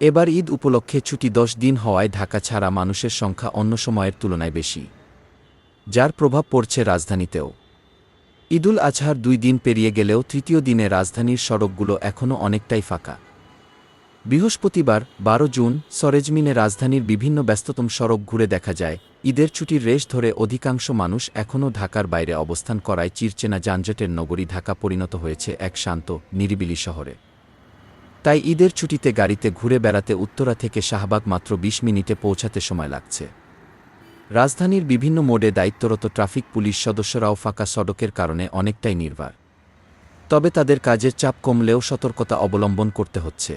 এবার ঈদ উপলক্ষে ছুটি দশ দিন হওয়ায় ঢাকা ছাড়া মানুষের সংখ্যা অন্য সময়ের তুলনায় বেশি, যার প্রভাব পড়ছে রাজধানীতেও। ঈদুল আজহার দুই দিন পেরিয়ে গেলেও তৃতীয় দিনে রাজধানীর সড়কগুলো এখনও অনেকটাই ফাঁকা। বৃহস্পতিবার, বারো জুন, সরেজমিনে রাজধানীর বিভিন্ন ব্যস্ততম সড়ক ঘুরে দেখা যায়, ঈদের ছুটির রেশ ধরে অধিকাংশ মানুষ এখনও ঢাকার বাইরে অবস্থান করায় চিরচেনা যানজটের নগরী ঢাকা পরিণত হয়েছে এক শান্ত, নিরিবিলি শহরে। তাই ঈদের ছুটিতে গাড়িতে ঘুরে বেড়াতে উত্তরা থেকে শাহবাগ মাত্র ২০ মিনিটে পৌঁছাতে সময় লাগছে। রাজধানীর বিভিন্ন মোড়ে দায়িত্বরত ট্রাফিক পুলিশ সদস্যরাও ফাঁকা সড়কের কারণে অনেকটাই নির্ভর। তবে তাদের কাজের চাপ কমলেও সতর্কতা অবলম্বন করতে হচ্ছে।